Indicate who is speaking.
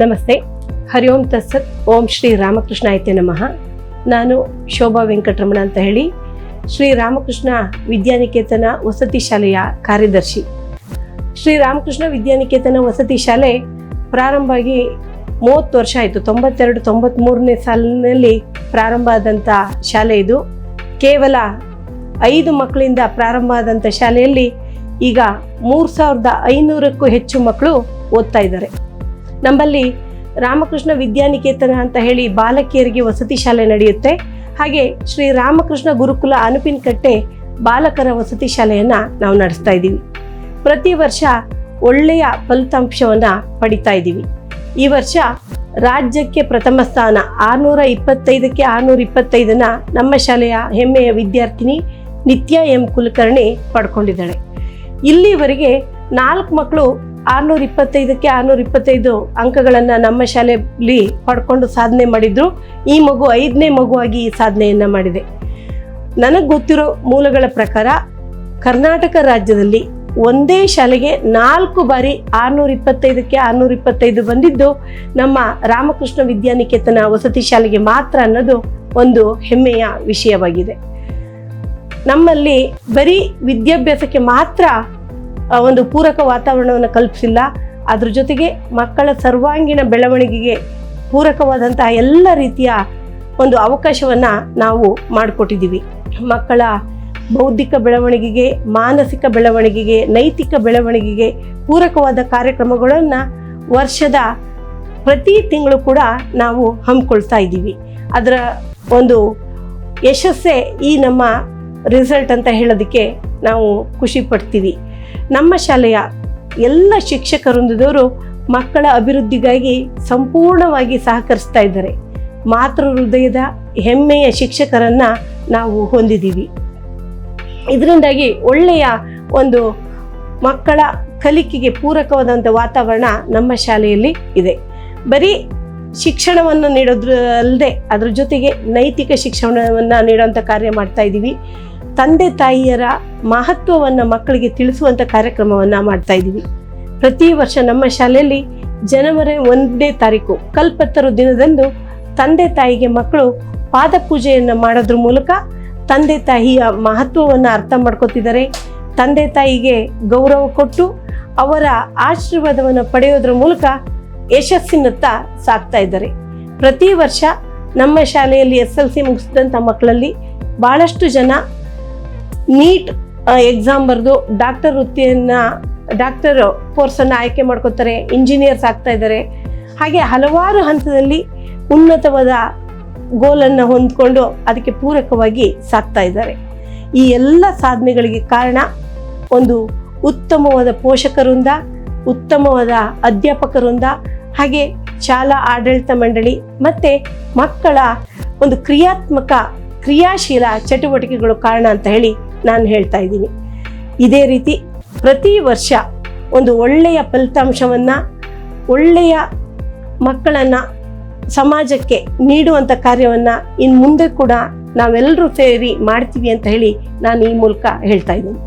Speaker 1: ನಮಸ್ತೆ. ಹರಿ ಓಂ ತತ್ಸತ್, ಓಂ ಶ್ರೀ ರಾಮಕೃಷ್ಣ ಐತೆ ನಮಃ. ನಾನು ಶೋಭಾ ವೆಂಕಟರಮಣ ಅಂತ ಹೇಳಿ, ಶ್ರೀ ರಾಮಕೃಷ್ಣ ವಿದ್ಯಾನಿಕೇತನ ವಸತಿ ಶಾಲೆಯ ಕಾರ್ಯದರ್ಶಿ. ಶ್ರೀ ರಾಮಕೃಷ್ಣ ವಿದ್ಯಾನಿಕೇತನ ವಸತಿ ಶಾಲೆ ಪ್ರಾರಂಭ ಆಗಿ ಮೂವತ್ತು ವರ್ಷ ಆಯಿತು. ತೊಂಬತ್ತೆರಡು ತೊಂಬತ್ತ್ಮೂರನೇ ಸಾಲಿನಲ್ಲಿ ಪ್ರಾರಂಭ ಆದಂಥ ಶಾಲೆ ಇದು. ಕೇವಲ ಐದು ಮಕ್ಕಳಿಂದ ಪ್ರಾರಂಭ ಆದಂಥ ಶಾಲೆಯಲ್ಲಿ ಈಗ ಮೂರು ಸಾವಿರದ ಐನೂರಕ್ಕೂ ಹೆಚ್ಚು ಮಕ್ಕಳು ಓದ್ತಾ ಇದ್ದಾರೆ. ನಮ್ಮಲ್ಲಿ ರಾಮಕೃಷ್ಣ ವಿದ್ಯಾನಿಕೇತನ ಅಂತ ಹೇಳಿ ಬಾಲಕಿಯರಿಗೆ ವಸತಿ ಶಾಲೆ ನಡೆಯುತ್ತೆ. ಹಾಗೆ ಶ್ರೀ ರಾಮಕೃಷ್ಣ ಗುರುಕುಲ ಅನುಪಿನಕಟ್ಟೆ ಬಾಲಕರ ವಸತಿ ಶಾಲೆಯನ್ನು ನಾವು ನಡೆಸ್ತಾ ಇದ್ದೀವಿ. ಪ್ರತಿ ವರ್ಷ ಒಳ್ಳೆಯ ಫಲಿತಾಂಶವನ್ನು ಪಡಿತಾ ಇದ್ದೀವಿ. ಈ ವರ್ಷ ರಾಜ್ಯಕ್ಕೆ ಪ್ರಥಮ ಸ್ಥಾನ ಆರುನೂರ ಇಪ್ಪತ್ತೈದಕ್ಕೆ ಆರುನೂರ ಇಪ್ಪತ್ತೈದನ್ನು ನಮ್ಮ ಶಾಲೆಯ ಹೆಮ್ಮೆಯ ವಿದ್ಯಾರ್ಥಿನಿ ನಿತ್ಯ ಎಂ ಕುಲಕರ್ಣಿ ಪಡ್ಕೊಂಡಿದ್ದಾಳೆ. ಇಲ್ಲಿವರೆಗೆ ನಾಲ್ಕು ಮಕ್ಕಳು ಆರುನೂರ ಇಪ್ಪತ್ತೈದಕ್ಕೆ ಆರುನೂರ ಇಪ್ಪತ್ತೈದು ಅಂಕಗಳನ್ನು ನಮ್ಮ ಶಾಲೆಯಲ್ಲಿ ಪಡ್ಕೊಂಡು ಸಾಧನೆ ಮಾಡಿದ್ರು. ಈ ಮಗು ಐದನೇ ಮಗುವಾಗಿ ಈ ಸಾಧನೆಯನ್ನು ಮಾಡಿದೆ. ನನಗೆ ಗೊತ್ತಿರೋ ಮೂಲಗಳ ಪ್ರಕಾರ ಕರ್ನಾಟಕ ರಾಜ್ಯದಲ್ಲಿ ಒಂದೇ ಶಾಲೆಗೆ ನಾಲ್ಕು ಬಾರಿ ಆರುನೂರ ಇಪ್ಪತ್ತೈದಕ್ಕೆ ಆರುನೂರ ಇಪ್ಪತ್ತೈದು ಬಂದಿದ್ದು ನಮ್ಮ ರಾಮಕೃಷ್ಣ ವಿದ್ಯಾನಿಕೇತನ ವಸತಿ ಶಾಲೆಗೆ ಮಾತ್ರ ಅನ್ನೋದು ಒಂದು ಹೆಮ್ಮೆಯ ವಿಷಯವಾಗಿದೆ. ನಮ್ಮಲ್ಲಿ ಬರೀ ವಿದ್ಯಾಭ್ಯಾಸಕ್ಕೆ ಮಾತ್ರ ಒಂದು ಪೂರಕ ವಾತಾವರಣವನ್ನು ಕಲ್ಪಿಸಿಲ್ಲ. ಅದ್ರ ಜೊತೆಗೆ ಮಕ್ಕಳ ಸರ್ವಾಂಗೀಣ ಬೆಳವಣಿಗೆಗೆ ಪೂರಕವಾದಂತಹ ಎಲ್ಲ ರೀತಿಯ ಒಂದು ಅವಕಾಶವನ್ನು ನಾವು ಮಾಡಿಕೊಟ್ಟಿದ್ದೀವಿ. ಮಕ್ಕಳ ಬೌದ್ಧಿಕ ಬೆಳವಣಿಗೆಗೆ, ಮಾನಸಿಕ ಬೆಳವಣಿಗೆಗೆ, ನೈತಿಕ ಬೆಳವಣಿಗೆಗೆ ಪೂರಕವಾದ ಕಾರ್ಯಕ್ರಮಗಳನ್ನು ವರ್ಷದ ಪ್ರತಿ ತಿಂಗಳು ಕೂಡ ನಾವು ಹಮ್ಮಿಕೊಳ್ತಾ ಇದ್ದೀವಿ. ಅದರ ಒಂದು ಯಶಸ್ಸೇ ಈ ನಮ್ಮ ರಿಸಲ್ಟ್ ಅಂತ ಹೇಳೋದಕ್ಕೆ ನಾವು ಖುಷಿ ಪಡ್ತೀವಿ. ನಮ್ಮ ಶಾಲೆಯ ಎಲ್ಲ ಶಿಕ್ಷಕರೊಂದಿದವರು ಮಕ್ಕಳ ಅಭಿವೃದ್ಧಿಗಾಗಿ ಸಂಪೂರ್ಣವಾಗಿ ಸಹಕರಿಸ್ತಾ ಇದ್ದಾರೆ. ಮಾತೃ ಹೃದಯದ ಹೆಮ್ಮೆಯ ಶಿಕ್ಷಕರನ್ನು ನಾವು ಹೊಂದಿದ್ದೀವಿ. ಇದರಿಂದಾಗಿ ಒಳ್ಳೆಯ ಒಂದು ಮಕ್ಕಳ ಕಲಿಕೆಗೆ ಪೂರಕವಾದಂಥ ವಾತಾವರಣ ನಮ್ಮ ಶಾಲೆಯಲ್ಲಿ ಇದೆ. ಬರೀ ಶಿಕ್ಷಣವನ್ನು ನೀಡೋದ್ರಲ್ಲದೆ ಅದರ ಜೊತೆಗೆ ನೈತಿಕ ಶಿಕ್ಷಣವನ್ನು ನೀಡುವಂಥ ಕಾರ್ಯ ಮಾಡ್ತಾ ಇದ್ದೀವಿ. ತಂದೆ ತಾಯಿಯರ ಮಹತ್ವವನ್ನು ಮಕ್ಕಳಿಗೆ ತಿಳಿಸುವಂಥ ಕಾರ್ಯಕ್ರಮವನ್ನು ಮಾಡ್ತಾ ಇದ್ದೀವಿ. ಪ್ರತಿ ವರ್ಷ ನಮ್ಮ ಶಾಲೆಯಲ್ಲಿ ಜನವರಿ ಒಂದನೇ ತಾರೀಕು ಕಲ್ಪತ್ತರು ದಿನದಂದು ತಂದೆ ತಾಯಿಗೆ ಮಕ್ಕಳು ಪಾದ ಪೂಜೆಯನ್ನು ಮಾಡೋದ್ರ ಮೂಲಕ ತಂದೆ ತಾಯಿಯ ಮಹತ್ವವನ್ನು ಅರ್ಥ ಮಾಡ್ಕೋತಿದ್ದಾರೆ. ತಂದೆ ತಾಯಿಗೆ ಗೌರವ ಕೊಟ್ಟು ಅವರ ಆಶೀರ್ವಾದವನ್ನು ಪಡೆಯೋದ್ರ ಮೂಲಕ ಯಶಸ್ಸಿನತ್ತ ಸಾಕ್ತಾ ಇದ್ದಾರೆ. ಪ್ರತಿ ವರ್ಷ ನಮ್ಮ ಶಾಲೆಯಲ್ಲಿ ಎಸ್ ಎಲ್ ಸಿ ಮುಗಿಸಿದಂಥ ಮಕ್ಕಳಲ್ಲಿ ಭಾಳಷ್ಟು ಜನ ನೀಟ್ ಎಕ್ಸಾಮ್ ಬರೆದು ಡಾಕ್ಟರ್ ವೃತ್ತಿಯನ್ನು ಡಾಕ್ಟರ್ ಕೋರ್ಸನ್ನು ಆಯ್ಕೆ ಮಾಡ್ಕೋತಾರೆ ಇಂಜಿನಿಯರ್ಸ್ ಆಗ್ತಾ ಇದ್ದಾರೆ ಹಾಗೆ ಹಲವಾರು ಹಂತದಲ್ಲಿ ಉನ್ನತವಾದ ಗೋಲನ್ನು ಹೊಂದ್ಕೊಂಡು ಅದಕ್ಕೆ ಪೂರಕವಾಗಿ ಸಾಕ್ತಾ ಇದ್ದಾರೆ. ಈ ಎಲ್ಲ ಸಾಧನೆಗಳಿಗೆ ಕಾರಣ ಒಂದು ಉತ್ತಮವಾದ ಪೋಷಕರಿಂದ ಉತ್ತಮವಾದ ಅಧ್ಯಾಪಕರಿಂದ ಹಾಗೆ ಶಾಲಾ ಆಡಳಿತ ಮಂಡಳಿ ಮತ್ತು ಮಕ್ಕಳ ಒಂದು ಕ್ರಿಯಾತ್ಮಕ, ಕ್ರಿಯಾಶೀಲ ಚಟುವಟಿಕೆಗಳು ಕಾರಣ ಅಂತ ಹೇಳಿ ನಾನು ಹೇಳ್ತಾ ಇದ್ದೀನಿ. ಇದೇ ರೀತಿ ಪ್ರತಿ ವರ್ಷ ಒಂದು ಒಳ್ಳೆಯ ಫಲಿತಾಂಶವನ್ನು, ಒಳ್ಳೆಯ ಮಕ್ಕಳನ್ನು ಸಮಾಜಕ್ಕೆ ನೀಡುವಂಥ ಕಾರ್ಯವನ್ನು ಇನ್ನು ಮುಂದೆ ಕೂಡ ನಾವೆಲ್ಲರೂ ಸೇರಿ ಮಾಡ್ತೀವಿ ಅಂತ ಹೇಳಿ ನಾನು ಈ ಮೂಲಕ ಹೇಳ್ತಾ ಇದ್ದೀನಿ.